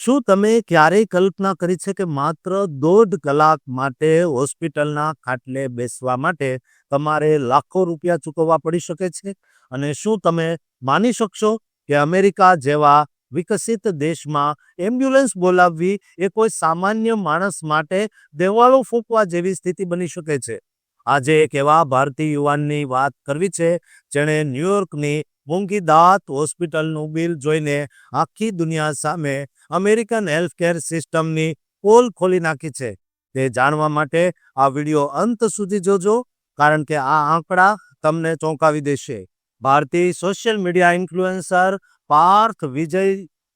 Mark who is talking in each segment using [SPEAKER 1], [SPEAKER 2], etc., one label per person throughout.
[SPEAKER 1] શું તમે ક્યારેય કલ્પના કરી છે કે માત્ર દોઢ કલાક માટે હોસ્પિટલના ખાટલે બેસવા માટે તમારે લાખો રૂપિયા ચૂકવવા પડી શકે છે? અને શું તમે માની શકશો કે અમેરિકા જેવા વિકસિત દેશમાં એમ્બ્યુલન્સ બોલાવવી એ કોઈ સામાન્ય માણસ માટે દેવાળો ફૂંકવા જેવી સ્થિતિ બની શકે છે? આજે એક એવા ભારતીય યુવાનની વાત કરવી છે જેણે ન્યુયોર્કની મોંઘી દાંત, હોસ્પિટલનું બિલ જોઈને આખી દુનિયા સામે અમેરિકન હેલ્થકેર સિસ્ટમની પોલ ખોલી નાખી છે. તે જાણવા માટે આ વિડિયો અંત સુધી જોજો, કારણ કે આ આંકડા તમને ચોંકાવી દેશે. ભારતીય social media influencer Parth Vijay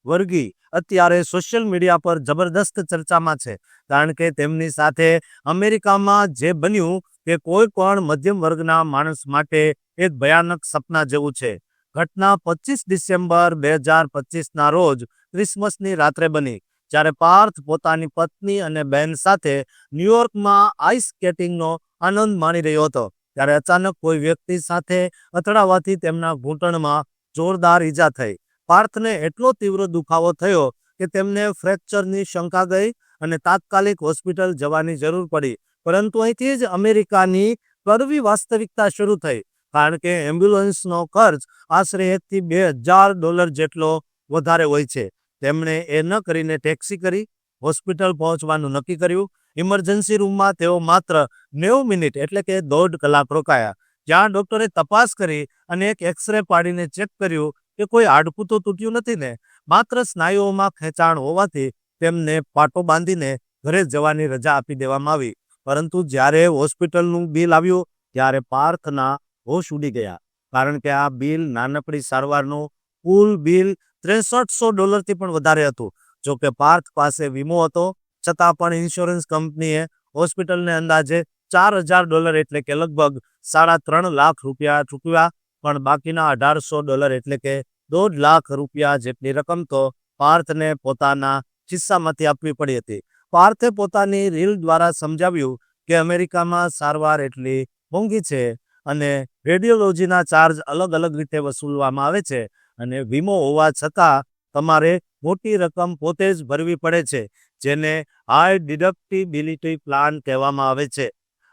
[SPEAKER 1] Vargi અત્યારે સોશિયલ મીડિયા પર જબરદસ્ત ચર્ચામાં છે, કારણ કે તેમની સાથે અમેરિકામાં જે બન્યું તે કોઈ પણ મધ્યમ વર્ગના માણસ માટે એક ભયાનક સપના જેવું છે. ઘટના પચીસ ડિસેમ્બર બે હજાર પચીસના રોજ ક્રિસમસની રાત્રે બની, જ્યારે પાર્થ પોતાની પત્ની અને બહેન સાથે ન્યુયોર્કમાં આઈસ સ્કેટિંગનો આનંદ માણી રહ્યો હતો, ત્યારે અચાનક કોઈ વ્યક્તિ સાથે અથડાવાથી તેમના ઘૂંટણમાં જોરદાર ઈજા થઈ. પાર્થને એટલો તીવ્ર દુખાવો થયો કે તેમને ફ્રેક્ચરની શંકા ગઈ અને તાત્કાલિક હોસ્પિટલ જવાની જરૂર પડી, પરંતુ અહીંથી જ અમેરિકાની કડવી વાસ્તવિકતા શરૂ થઈ. કારણ કે એમ્બ્યુલન્સનો ખર્ચ આશરે એકથી બે હજાર ડોલર જેટલો વધારે હોય છે. તેમણે એ ન કરીને ટેક્સી કરી, હોસ્પિટલ પહોંચવાનું નક્કી કર્યું. ઇમરજન્સી રૂમમાં તેઓ માત્ર નેવું મિનિટ એટલે કે દોઢ કલાક રોકાયા. જ્યાં ડૉક્ટરે તપાસ કરી અને એક એક્સરે પાડીને ચેક કર્યું કે કોઈ હાડકું તો તૂટ્યું નથી ને. માત્ર સ્નાયુઓમાં ખેંચાણ હોવાથી તેમને પાટો બાંધીને ઘરે જવાની રજા આપી દેવામાં આવી. પરંતુ જ્યારે હોસ્પિટલનું બિલ આવ્યું, ત્યારે પાર્થના હોશ ઉડી ગયા. કારણ કે આ બિલ નાનકડી સારવારનું કુલ બિલ ત્રેસઠસો ડોલરથી પણ વધારે હતું. જો કે પાર્થ પાસે વીમો હતો, છતાં પણ ઇન્સ્યોરન્સ કંપનીએ હોસ્પિટલને અંદાજે ચાર હજાર ડોલર એટલે કે લગભગ સાડા ત્રણ લાખ રૂપિયા ચૂકવ્યા, પણ બાકીના અઢારસો ડોલર એટલે કે દોઢ લાખ રૂપિયા જેટલી રકમ તો પાર્થને પોતાના ખિસ્સામાંથી આપવી પડી હતી. પાર્થે પોતાની રીલ દ્વારા સમજાવ્યું કે અમેરિકામાં સારવાર એટલી મોંઘી છે અને રેડિયોલોજીના ચાર્જ અલગ અલગ રીતે વસૂલવામાં આવે છે અને વીમો હોવા છતાં તમારે મોટી રકમ પોતે જ ભરવી પડે છે, જેને હાઈ ડિડક્ટિબિલિટી પ્લાન કહેવામાં આવે છે.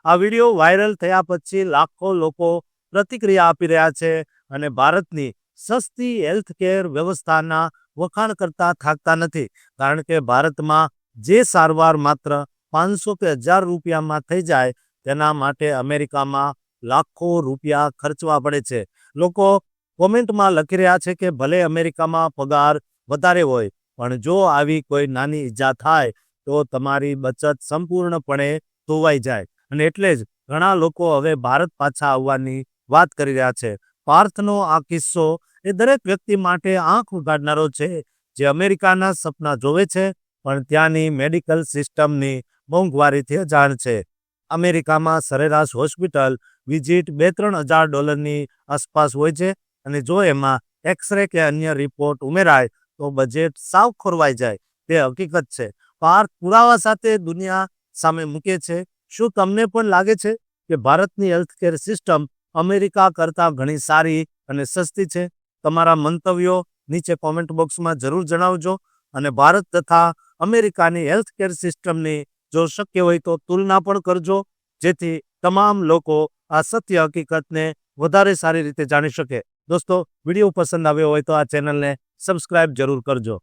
[SPEAKER 1] આ વીડિયો વાયરલ થયા પછી લાખો લોકો પ્રતિક્રિયા આપી રહ્યા છે અને ભારતની સસ્તી હેલ્થકેર વ્યવસ્થાના વખાણ કરતા થાકતા નથી, કારણ કે ભારતમાં જે સારવાર માત્ર પાંચસો કે હજાર રૂપિયામાં થઈ જાય તેના માટે અમેરિકામાં લાખો રૂપિયા ખર્ચવા પડે છે. લોકો કોમેન્ટમાં લખી રહ્યા છે કે ભલે અમેરિકામાં પગાર વધારે હોય, પણ જો આવી કોઈ નાની ઈજા થાય, તો તમારી બચત સંપૂર્ણપણે ધોવાઈ જાય. અને એટલે જ ઘણા લોકો હવે ભારત પાછા આવવાની વાત કરી રહ્યા છે. પાર્થનો આ કિસ્સો એ દરેક વ્યક્તિ માટે આંખ ઉગાડનારો છે, જે અમેરિકાના સપના જોવે છે, પણ ત્યાંની મેડિકલ સિસ્ટમની મોંઘવારીથી અજાણ છે. અમેરિકામાં સરેરાશ હોસ્પિટલ વિઝિટ બે ત્રણ હજાર ડોલરની આસપાસ હોય છે અને જો એમાં એક્સરે કે અન્ય રિપોર્ટ ઉમેરાય તો બજેટ સાવ ખોરવાઈ જાય. તે હકીકત છે. પાર્થ પુરાવા સાથે દુનિયા સામે મૂકે છે. શું તમને પણ લાગે છે કે ભારતની હેલ્થકેર સિસ્ટમ અમેરિકા કરતાં ઘણી સારી અને સસ્તી છે? તમારા મંતવ્યો નીચે કોમેન્ટ બોક્સમાં જરૂર જણાવજો અને ભારત તથા અમેરિકાની હેલ્થકેર સિસ્ટમની જો શક્ય હોય તો તુલના પણ કરજો, જેથી તમામ લોકો આ સત્ય હકીકતને વધારે સારી રીતે જાણી શકે. દોસ્તો, વીડિયો પસંદ આવ્યો હોય તો આ ચેનલને સબસ્ક્રાઇબ જરૂર કરજો.